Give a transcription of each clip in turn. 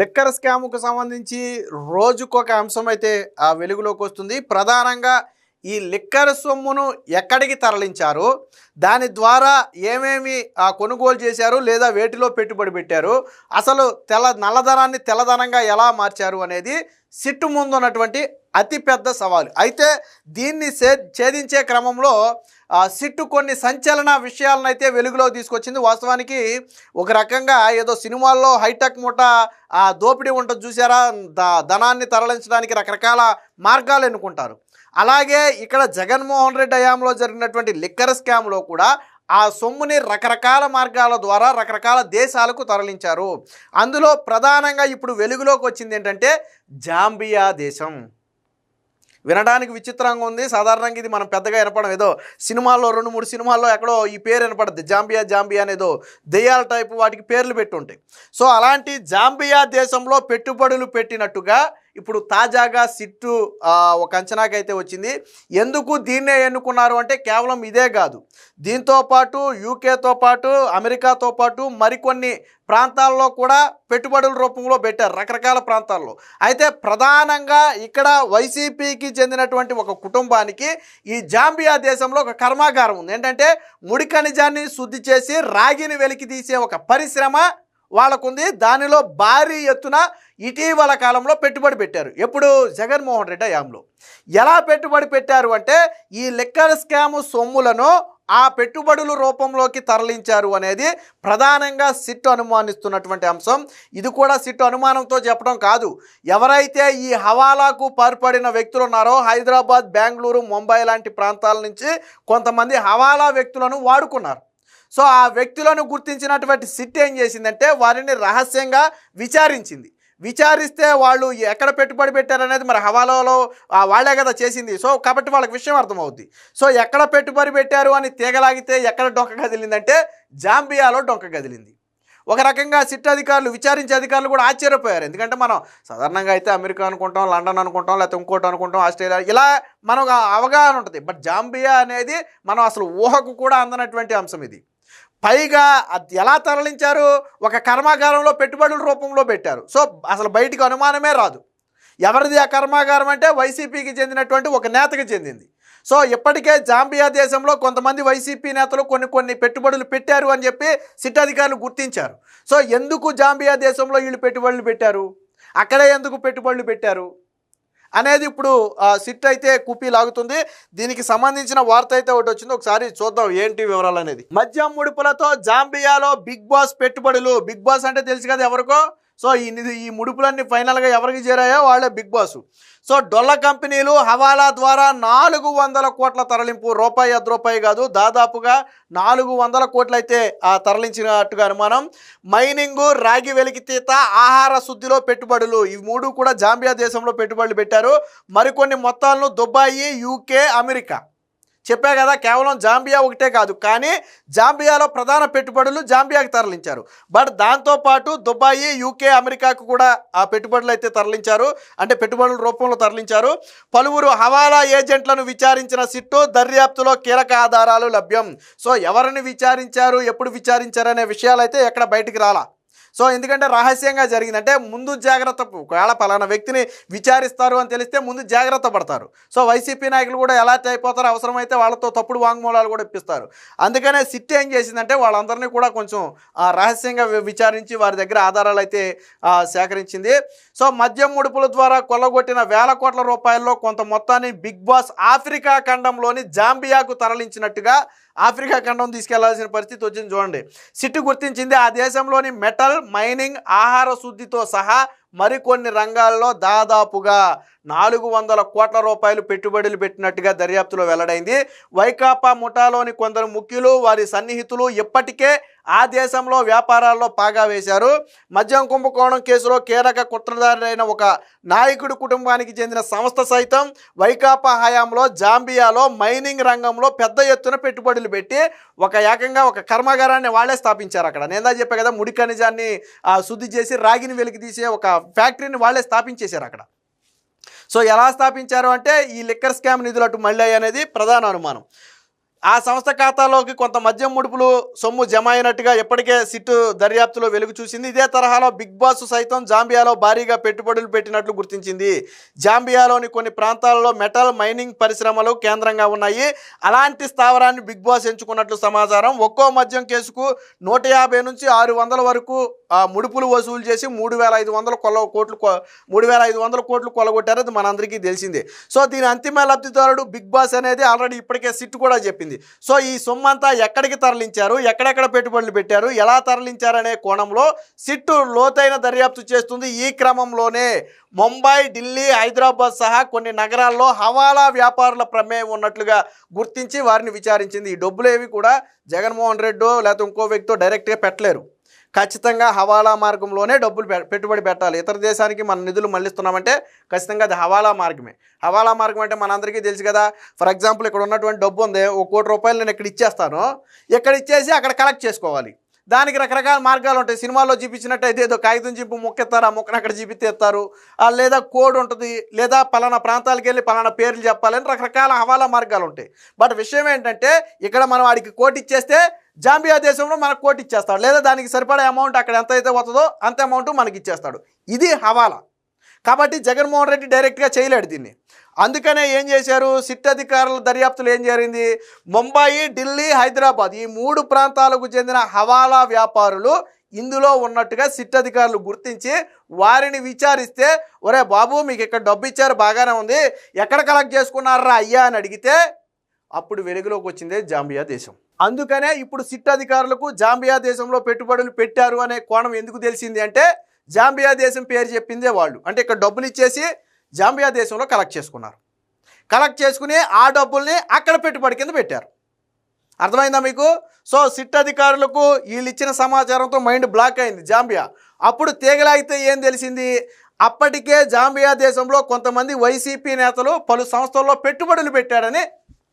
Liquor స్కామ్కు సంబంధించి రోజుకొక అంశం అయితే ఆ వెలుగులోకి వస్తుంది. ప్రధానంగా ఈ లిక్కర్ సొమ్మును ఎక్కడికి తరలించారు? దాని ద్వారా ఏమేమి కొనుగోలు చేశారు? లేదా వేటిలో పెట్టుబడి పెట్టారు? అసలు తెల్ల నల్లధనాన్ని తెల్లధనంగా ఎలా మార్చారు అనేది సిట్టు ముందు ఉన్నటువంటి అతిపెద్ద సవాలు. అయితే దీన్ని ఛేదించే క్రమంలో ఆ, సిట్టు కొన్ని సంచలన విషయాలను అయితే వెలుగులో తీసుకొచ్చింది. వాస్తవానికి ఒక రకంగా ఏదో సినిమాల్లో హైటెక్ మూట ఆ దోపిడీ ఉంటుంది చూసారా? ద- ధనాన్ని తరలించడానికి రకరకాల మార్గాలు ఎన్నుకుంటారు. అలాగే ఇక్కడ జగన్మోహన్ రెడ్డి హయాంలో జరిగినటువంటి లిక్కర్ స్కామ్లో కూడా ఆ సొమ్ముని రకరకాల మార్గాల ద్వారా రకరకాల దేశాలకు తరలించారు. అందులో ప్రధానంగా ఇప్పుడు వెలుగులోకి వచ్చింది ఏంటంటే జాంబియా దేశం. వినడానికి విచిత్రంగా ఉంది. సాధారణంగా ఇది మనం పెద్దగా వినపడం ఏదో సినిమాల్లో రెండు మూడు సినిమాల్లో ఎక్కడో ఈ పేరు వినపడుద్ది జాంబియా జాంబియా అనేదో దెయ్యాల టైపు వాటికి పేర్లు పెట్టి ఉంటాయి. సో అలాంటి జాంబియా దేశంలో పెట్టుబడులు పెట్టినట్టుగా ఇప్పుడు తాజాగా సిట్టు ఒక అంచనాకైతే వచ్చింది. ఎందుకు దీన్నే ఎన్నుకున్నారు అంటే కేవలం ఇదే కాదు. దీంతో పాటు యూకేతో పాటు అమెరికాతో పాటు మరికొన్ని ప్రాంతాల్లో కూడా పెట్టుబడుల రూపంలో పెట్టారు రకరకాల ప్రాంతాల్లో. అయితే ప్రధానంగా ఇక్కడ వైసీపీకి చెందినటువంటి ఒక కుటుంబానికి ఈ జాంబియా దేశంలో ఒక కర్మాగారం ఉంది. ఏంటంటే ముడి ఖనిజాన్ని శుద్ధి చేసి రాగిని వెలికి తీసే ఒక పరిశ్రమ వాళ్ళకుంది దానిలో భారీ ఎత్తున ఇటీవల కాలంలో పెట్టుబడి పెట్టారు. ఎప్పుడు? జగన్మోహన్ రెడ్డి హయాంలో. ఎలా పెట్టుబడి పెట్టారు అంటే ఈ లెక్కర్ స్కాము సొమ్ములను ఆ పెట్టుబడుల రూపంలోకి తరలించారు అనేది ప్రధానంగా సిట్ అనుమానిస్తున్నటువంటి అంశం. ఇది కూడా సిట్ అనుమానంతో చెప్పడం కాదు. ఎవరైతే ఈ హవాలాకు పాల్పడిన వ్యక్తులు ఉన్నారో హైదరాబాద్ బెంగళూరు ముంబై లాంటి ప్రాంతాల నుంచి కొంతమంది హవాలా వ్యక్తులను వాడుకున్నారు. సో ఆ వ్యక్తులను గుర్తించినటువంటి సిట్ ఏం చేసిందంటే వారిని రహస్యంగా విచారించింది. విచారిస్తే వాళ్ళు ఎక్కడ పెట్టుబడి పెట్టారనేది మరి హవాలాలో వాళ్ళే కదా చేసింది. సో కాబట్టి వాళ్ళకి విషయం అర్థమవుద్ది. సో ఎక్కడ పెట్టుబడి పెట్టారు అని తీగలాగితే ఎక్కడ డొంక కదిలిందంటే జాంబియాలో డొంక కదిలింది. ఒక రకంగా సిట్ అధికారులు విచారించే అధికారులు కూడా ఆశ్చర్యపోయారు. ఎందుకంటే మనం సాధారణంగా అయితే అమెరికా అనుకుంటాం లండన్ అనుకుంటాం లేకపోతే ఇంకోటి అనుకుంటాం ఆస్ట్రేలియా ఇలా మనకు అవగాహన ఉంటుంది. బట్ జాంబియా అనేది మనం అసలు ఊహకు కూడా అందనటువంటి అంశం ఇది. పైగా అది ఎలా తరలించారు? ఒక కర్మాగారంలో పెట్టుబడుల రూపంలో పెట్టారు. సో అసలు బయటికి అనుమానమే రాదు. ఎవరిది ఆ కర్మాగారం అంటే వైసీపీకి చెందినటువంటి ఒక నేతకి చెందింది. సో ఇప్పటికే జాంబియా దేశంలో కొంతమంది వైసీపీ నేతలు కొన్ని కొన్ని పెట్టుబడులు పెట్టారు అని చెప్పి సిట్ అధికారులు గుర్తించారు. సో ఎందుకు జాంబియా దేశంలో వీళ్ళు పెట్టుబడులు పెట్టారు? అక్కడే ఎందుకు పెట్టుబడులు పెట్టారు? అనేది ఇప్పుడు ఆ, సిట్ అయితే కుప్పి లాగుతుంది. దీనికి సంబంధించిన వార్త అయితే ఒకటి వచ్చింది. ఒకసారి చూద్దాం ఏంటి వివరాలు అనేది. మద్యం ముడుపులతో జాంబియాలో బిగ్ బాస్ పెట్టుబడులు. బిగ్ బాస్ అంటే తెలుసు కదా ఎవరికో? సో ఈ నిధి- ఈ ముడుపులన్నీ ఫైనల్గా ఎవరికి చేరాయో వాళ్ళే బిగ్ బాస్. సో డొల్ల కంపెనీలు హవాలా ద్వారా నాలుగు వందల కోట్ల తరలింపు రూపాయి అర్ధ రూపాయి కాదు దాదాపుగా నాలుగు వందల కోట్లు అయితే తరలించినట్టుగా అనుమానం. మైనింగ్ రాగి వెలికితీత ఆహార శుద్ధిలో పెట్టుబడులు ఇవి మూడు కూడా జాంబియా దేశంలో పెట్టుబడులు పెట్టారు. మరికొన్ని మొత్తాలను దుబాయి యూకే అమెరికా. చెప్పా కదా కేవలం జాంబియా ఒకటే కాదు కానీ జాంబియాలో ప్రధాన పెట్టుబడులు జాంబియాకి తరలించారు. బట్ దాంతోపాటు దుబాయి యూకే అమెరికాకు కూడా ఆ పెట్టుబడులు అయితే తరలించారు అంటే పెట్టుబడుల రూపంలో తరలించారు. పలువురు హవాలా ఏజెంట్లను విచారించిన సిట్టు దర్యాప్తులో కీలక ఆధారాలు లభ్యం. సో ఎవరిని విచారించారు ఎప్పుడు విచారించారు అనే విషయాలు అయితే ఎక్కడ బయటికి రాలా. సో ఎందుకంటే రహస్యంగా జరిగిందంటే ముందు జాగ్రత్త ఒకవేళ పలానా వ్యక్తిని విచారిస్తారు అని తెలిస్తే ముందు జాగ్రత్త పడతారు. సో వైసీపీ నాయకులు కూడా ఎలాంటి అయిపోతారో అవసరమైతే వాళ్ళతో తప్పుడు వాంగ్మూలాలు కూడా ఇప్పిస్తారు. అందుకనే సిట్ ఏం చేసిందంటే వాళ్ళందరినీ కూడా కొంచెం ఆ, రహస్యంగా విచారించి వారి దగ్గర ఆధారాలు అయితే సేకరించింది. సో మద్యం ముడుపుల ద్వారా కొల్లగొట్టిన వేల కోట్ల రూపాయల్లో కొంత మొత్తాన్ని బిగ్ బాస్ ఆఫ్రికా ఖండంలోని జాంబియాకు తరలించినట్టుగా ఆఫ్రికా ఖండం తీసుకెళ్ళాల్సిన పరిస్థితి వచ్చింది చూడండి. సిట్టు గుర్తించింది ఆ దేశంలోని మెటల్ మైనింగ్ ఆహార శుద్ధితో సహా మరికొన్ని రంగాల్లో దాదాపుగా నాలుగు వందల కోట్ల రూపాయలు పెట్టుబడులు పెట్టినట్టుగా దర్యాప్తులో వెల్లడైంది. వైకాపా ముఠాలోని కొందరు ముఖ్యులు వారి సన్నిహితులు ఇప్పటికే ఆ దేశంలో వ్యాపారాల్లో పాగా వేశారు. మద్యం కుంభకోణం కేసులో కీలక కుట్రదారైన ఒక నాయకుడి కుటుంబానికి చెందిన సంస్థ సైతం వైకాపా హయాంలో జాంబియాలో మైనింగ్ రంగంలో పెద్ద ఎత్తున పెట్టుబడులు పెట్టి ఒక ఏకంగా ఒక కర్మాగారాన్ని వాళ్ళే స్థాపించారు అక్కడ. నేను దా చెప్పా కదా ముడి ఖనిజాన్ని శుద్ధి చేసి రాగిని వెలికి తీసే ఒక ఫ్యాక్టరీని వాళ్ళే స్థాపించేశారు అక్కడ. సో ఎలా స్థాపించారు అంటే ఈ లిక్కర్ స్కామ్ నిధులు అటు మళ్ళీ అనేది ప్రధాన అనుమానం. ఆ సంస్థ ఖాతాలోకి కొంత మద్యం ముడుపులు సొమ్ము జమ అయినట్టుగా ఇప్పటికే సిట్టు దర్యాప్తులో వెలుగు చూసింది. ఇదే తరహాలో బిగ్ బాస్ సైతం జాంబియాలో భారీగా పెట్టుబడులు పెట్టినట్లు గుర్తించింది. జాంబియాలోని కొన్ని ప్రాంతాలలో మెటల్ మైనింగ్ పరిశ్రమలు కేంద్రంగా ఉన్నాయి. అలాంటి స్థావరాన్ని బిగ్ బాస్ ఎంచుకున్నట్లు సమాచారం. ఒక్కో మద్యం కేసుకు నూట యాభై నుంచి ఆరు వందల వరకు ముడుపులు వసూలు చేసి మూడు వేల ఐదు వందల కొల కోట్లు కొ- మూడు వేల ఐదు వందల కోట్లు కొలగొట్టారు అది మనందరికీ తెలిసిందే. సో దీని అంతిమ లబ్ధిదారుడు బిగ్ బాస్ అనేది ఆల్రెడీ ఇప్పటికే సిట్ కూడా చెప్పింది. సో ఈ సొమ్ము అంతా ఎక్కడికి తరలించారు? ఎక్కడెక్కడ పెట్టుబడులు పెట్టారు? ఎలా తరలించారనే కోణంలో సిట్టు లోతైన దర్యాప్తు చేస్తుంది. ఈ క్రమంలోనే ముంబై ఢిల్లీ హైదరాబాద్ సహా కొన్ని నగరాల్లో హవాలా వ్యాపారుల ప్రమేయం ఉన్నట్లుగా గుర్తించి వారిని విచారించింది. ఈ డబ్బులు ఏవి కూడా జగన్మోహన్ రెడ్డో లేకపోతే ఇంకో వ్యక్తితో డైరెక్ట్గా పెట్టలేరు. ఖచ్చితంగా హవాలా మార్గంలోనే డబ్బులు పెట్టుబడి పెట్టాలి. ఇతర దేశానికి మన నిధులు మళ్ళిస్తున్నామంటే ఖచ్చితంగా అది హవాలా మార్గమే. హవాలా మార్గం అంటే మనందరికీ తెలుసు కదా. ఫర్ ఎగ్జాంపుల్ ఇక్కడ ఉన్నటువంటి డబ్బు ఉంది. ఒక కోటి రూపాయలు నేను ఇక్కడ ఇచ్చేస్తాను. ఇక్కడ ఇచ్చేసి అక్కడ కలెక్ట్ చేసుకోవాలి. దానికి రకరకాల మార్గాలు ఉంటాయి. సినిమాల్లో చూపించినట్టయితే ఏదో కాగితం చింపు మొక్కెత్తారు ఆ మొక్కను అక్కడ చూపిస్తారు లేదా కోడ్ ఉంటుంది. లేదా పలానా ప్రాంతాలకు వెళ్ళి పలానా పేర్లు చెప్పాలని రకరకాల హవాలా మార్గాలు ఉంటాయి. బట్ విషయం ఏంటంటే ఇక్కడ మనం వాడికి కోటి ఇచ్చేస్తే జాంబియా దేశంలో మనకు కోటి ఇచ్చేస్తాడు. లేదా దానికి సరిపడే అమౌంట్ అక్కడ ఎంత అయితే వస్తుందో అంత అమౌంట్ మనకి ఇచ్చేస్తాడు. ఇది హవాలా. కాబట్టి జగన్మోహన్ రెడ్డి డైరెక్ట్గా చేయలేడు దీన్ని. అందుకనే ఏం చేశారు? సిట్ అధికారుల దర్యాప్తులు ఏం జరిగింది? ముంబాయి ఢిల్లీ హైదరాబాద్ ఈ మూడు ప్రాంతాలకు చెందిన హవాలా వ్యాపారులు ఇందులో ఉన్నట్టుగా సిట్ అధికారులు గుర్తించి వారిని విచారిస్తే ఒరే బాబు మీకు ఇక్కడ డబ్బు ఇచ్చారు బాగానే ఉంది. ఎక్కడ కలెక్ట్ చేసుకున్నారా అయ్యా? అని అడిగితే అప్పుడు వెలుగులోకి వచ్చిందే జాంబియా దేశం. అందుకనే ఇప్పుడు సిట్ అధికారులకు జాంబియా దేశంలో పెట్టుబడులు పెట్టారు అనే కోణం ఎందుకు తెలిసింది అంటే జాంబియా దేశం పేరు చెప్పిందే వాళ్ళు. అంటే ఇక్కడ డబ్బులు ఇచ్చేసి జాంబియా దేశంలో కలెక్ట్ చేసుకున్నారు. కలెక్ట్ చేసుకుని ఆ డబ్బుల్ని అక్కడ పెట్టుబడి కింద పెట్టారు. అర్థమైందా మీకు? సో సిట్ అధికారులకు వీళ్ళు ఇచ్చిన సమాచారంతో మైండ్ బ్లాక్ అయింది జాంబియా. అప్పుడు తీగలాగితే ఏం తెలిసింది? అప్పటికే జాంబియా దేశంలో కొంతమంది వైసీపీ నేతలు పలు సంస్థల్లో పెట్టుబడులు పెట్టారని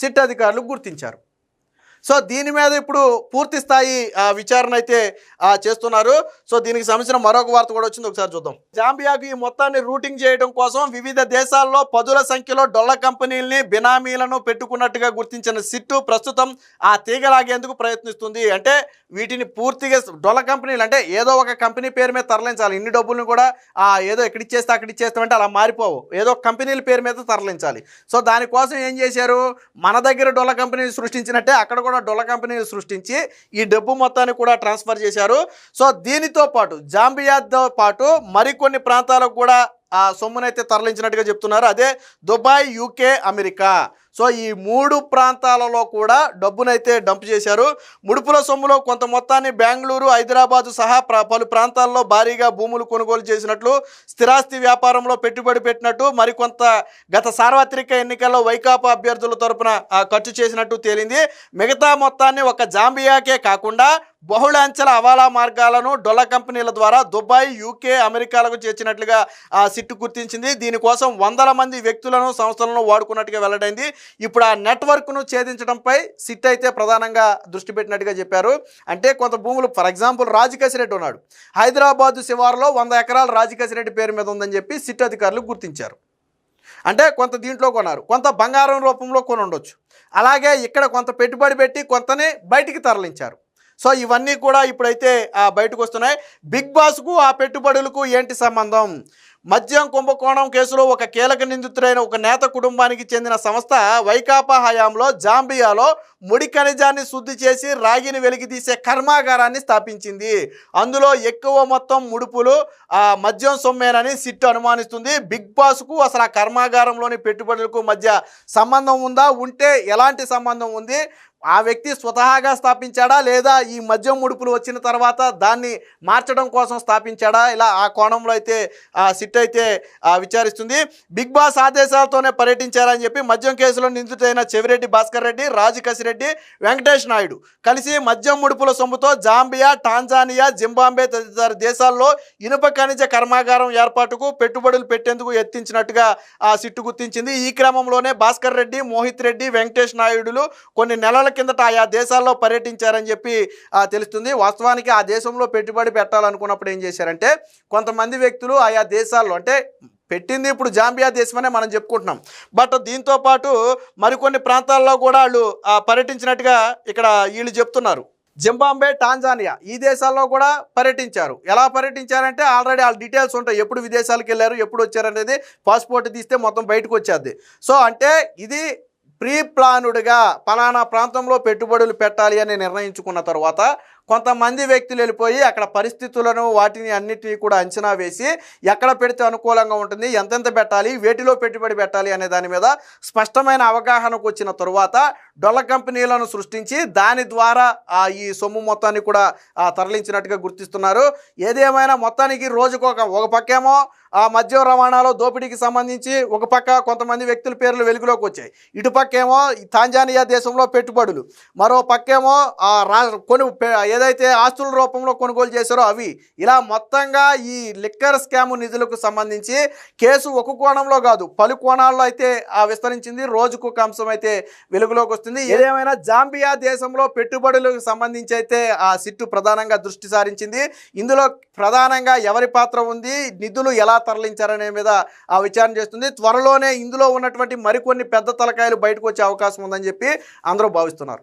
సిట్ అధికారులు గుర్తించారు. సో దీని మీద ఇప్పుడు పూర్తి స్థాయి విచారణ అయితే చేస్తున్నారు. సో దీనికి సంబంధించిన మరొక వార్త కూడా వచ్చింది. ఒకసారి చూద్దాం. జాంబియాకు ఈ మొత్తాన్ని రూటింగ్ చేయడం కోసం వివిధ దేశాల్లో పదుల సంఖ్యలో డొల్ల కంపెనీల్ని బినామీలను పెట్టుకున్నట్టుగా గుర్తించిన సిట్టు ప్రస్తుతం ఆ తీగలాగేందుకు ప్రయత్నిస్తుంది. అంటే వీటిని పూర్తిగా డొల్ల కంపెనీలు అంటే ఏదో ఒక కంపెనీ పేరు మీద తరలించాలి. ఇన్ని డబ్బులను కూడా ఏదో ఎక్కడ చేస్తే అక్కడ ఇచ్చేస్తామంటే అలా మారిపోవు. ఏదో కంపెనీల పేరు మీద తరలించాలి. సో దానికోసం ఏం చేశారు? మన దగ్గర డొల్ల కంపెనీలు సృష్టించినట్టే అక్కడ కూడా డొల్ల కంపెనీలు సృష్టించి ఈ డబ్బు మొత్తాన్ని కూడా ట్రాన్స్ఫర్ చేశారు. సో దీనితో పాటు జాంబియాతో పాటు మరికొన్ని ప్రాంతాలకు కూడా సొమ్మునైతే తరలించినట్టుగా చెప్తున్నారు. అదే దుబాయ్ యూకే అమెరికా. సో ఈ మూడు ప్రాంతాలలో కూడా డబ్బునైతే డంప్ చేశారు. ముడుపుల సొమ్ములో కొంత మొత్తాన్ని బెంగళూరు హైదరాబాదు సహా పలు ప్రాంతాల్లో భారీగా భూములు కొనుగోలు చేసినట్లు స్థిరాస్తి వ్యాపారంలో పెట్టుబడి పెట్టినట్టు మరికొంత గత సార్వత్రిక ఎన్నికల్లో వైకాపా అభ్యర్థుల తరపున ఖర్చు చేసినట్టు తేలింది. మిగతా మొత్తాన్ని ఒక జాంబియాకే కాకుండా బహుళాంచెల హవాలా మార్గాలను డొల్ల కంపెనీల ద్వారా దుబాయ్ యూకే అమెరికాలకు చేర్చినట్లుగా ఆ సిట్టు గుర్తించింది. దీనికోసం వందల మంది వ్యక్తులను సంస్థలను వాడుకున్నట్టుగా వెల్లడైంది. ఇప్పుడు ఆ నెట్వర్క్ను ఛేదించడంపై సిట్ అయితే ప్రధానంగా దృష్టి పెట్టినట్టుగా చెప్పారు. అంటే కొంత భూములు ఫర్ ఎగ్జాంపుల్ రాజకసిరెడ్డి ఉన్నాడు. హైదరాబాద్ శివారులో వంద ఎకరాలు రాజకసిరెడ్డి పేరు మీద ఉందని చెప్పి సిట్ అధికారులు గుర్తించారు. అంటే కొంత దీంట్లో కొన్నారు. కొంత బంగారం రూపంలో కొని ఉండొచ్చు. అలాగే ఇక్కడ కొంత పెట్టుబడి పెట్టి కొంతని బయటికి తరలించారు. సో ఇవన్నీ కూడా ఇప్పుడైతే బయటకు వస్తున్నాయి బిగ్ బాస్కు ఆ పెట్టుబడులకు ఏంటి సంబంధం? మద్యం కుంభకోణం కేసులో ఒక కీలక నిందితుడైన ఒక నేత కుటుంబానికి చెందిన సంస్థ వైకాపా హయాంలో జాంబియాలో ముడి ఖనిజాన్ని శుద్ధి చేసి రాగిని వెలికితీసే కర్మాగారాన్ని స్థాపించింది. అందులో ఎక్కువ మొత్తం ముడుపులు ఆ మద్యం సొమ్మేనని సిట్ అనుమానిస్తుంది. బిగ్ బాస్కు అసలు ఆ కర్మాగారంలోని పెట్టుబడులకు మధ్య సంబంధం ఉందా? ఉంటే ఎలాంటి సంబంధం ఉంది? ఆ వ్యక్తి స్వతహాగా స్థాపించాడా లేదా ఈ మద్యం ముడుపులు వచ్చిన తర్వాత దాన్ని మార్చడం కోసం స్థాపించాడా? ఇలా ఆ కోణంలో అయితే ఆ సిట్ అయితే విచారిస్తుంది. బిగ్ బాస్ ఆదేశాలతోనే పర్యటించారని చెప్పి మద్యం కేసులో నిందితుడైన చెవిరెడ్డి భాస్కర్ రెడ్డి రాజు కసిరెడ్డి వెంకటేష్ నాయుడు కలిసి మద్యం ముడుపుల సొమ్ముతో జాంబియా టాంజానియా జింబాంబే తదితర దేశాల్లో ఇనుప ఖనిజ కర్మాగారం ఏర్పాటుకు పెట్టుబడులు పెట్టేందుకు ఎత్తించినట్టుగా ఆ సిట్టు గుర్తించింది. ఈ క్రమంలోనే భాస్కర్ రెడ్డి మోహిత్ రెడ్డి వెంకటేష్ నాయుడులు కొన్ని నెలల కిందట ఆయా దేశాల్లో పర్యటించారని చెప్పి తెలుస్తుంది. వాస్తవానికి ఆ దేశంలో పెట్టుబడి పెట్టాలనుకున్నప్పుడు ఏం చేశారంటే కొంతమంది వ్యక్తులు ఆయా దేశాల్లో అంటే పెట్టింది ఇప్పుడు జాంబియా దేశమనే మనం చెప్పుకుంటున్నాం. బట్ దీంతో పాటు మరికొన్ని ప్రాంతాల్లో కూడా వాళ్ళు పర్యటించినట్టుగా ఇక్కడ వీళ్ళు చెప్తున్నారు. జింబాంబే టాంజానియా ఈ దేశాల్లో కూడా పర్యటించారు. ఎలా పర్యటించారంటే ఆల్రెడీ వాళ్ళ డీటెయిల్స్ ఉంటాయి. ఎప్పుడు విదేశాలకు వెళ్ళారు ఎప్పుడు వచ్చారనేది పాస్పోర్ట్ తీస్తే మొత్తం బయటకు వచ్చేది సో అంటే ఇది ప్రీ ప్లానుడ్గా పలానా ప్రాంతంలో పెట్టుబడులు పెట్టాలి అని నిర్ణయించుకున్న తర్వాత కొంతమంది వ్యక్తులు వెళ్ళిపోయి అక్కడ పరిస్థితులను వాటిని అన్నిటినీ కూడా అంచనా వేసి ఎక్కడ పెడితే అనుకూలంగా ఉంటుంది ఎంతెంత పెట్టాలి వేటిలో పెట్టుబడి పెట్టాలి అనే దాని మీద స్పష్టమైన అవగాహనకు వచ్చిన తరువాత డొల్ల కంపెనీలను సృష్టించి దాని ద్వారా ఈ సొమ్ము మొత్తాన్ని కూడా తరలించినట్టుగా గుర్తిస్తున్నారు. ఏదేమైనా మొత్తానికి రోజుకు ఒక ఒక పక్కేమో ఆ మద్యం రవాణాలో దోపిడీకి సంబంధించి ఒక పక్క కొంతమంది వ్యక్తుల పేర్లు వెలుగులోకి వచ్చాయి. ఇటు పక్కేమో తాంజానియా దేశంలో పెట్టుబడులు. మరో పక్కేమో ఆ రా కొను ఏదైతే ఆస్తుల రూపంలో కొనుగోలు చేశారో అవి. ఇలా మొత్తంగా ఈ లిక్కర్ స్కామ్ నిధులకు సంబంధించి కేసు ఒక కోణంలో కాదు పలు కోణాల్లో అయితే ఆ విస్తరించింది. రోజుకు ఒక అంశం అయితే వెలుగులోకి వస్తుంది ఏదేమైనా జాంబియా దేశంలో పెట్టుబడులకు సంబంధించి అయితే ఆ సిట్టు ప్రధానంగా దృష్టి సారించింది. ఇందులో ప్రధానంగా ఎవరి పాత్ర ఉంది నిధులు ఎలా తరలించారనే మీద ఆ విచారణ చేస్తుంది. త్వరలోనే ఇందులో ఉన్నటువంటి మరికొన్ని పెద్ద తలకాయలు బయటకు వచ్చే అవకాశం ఉందని చెప్పి అందరూ భావిస్తున్నారు.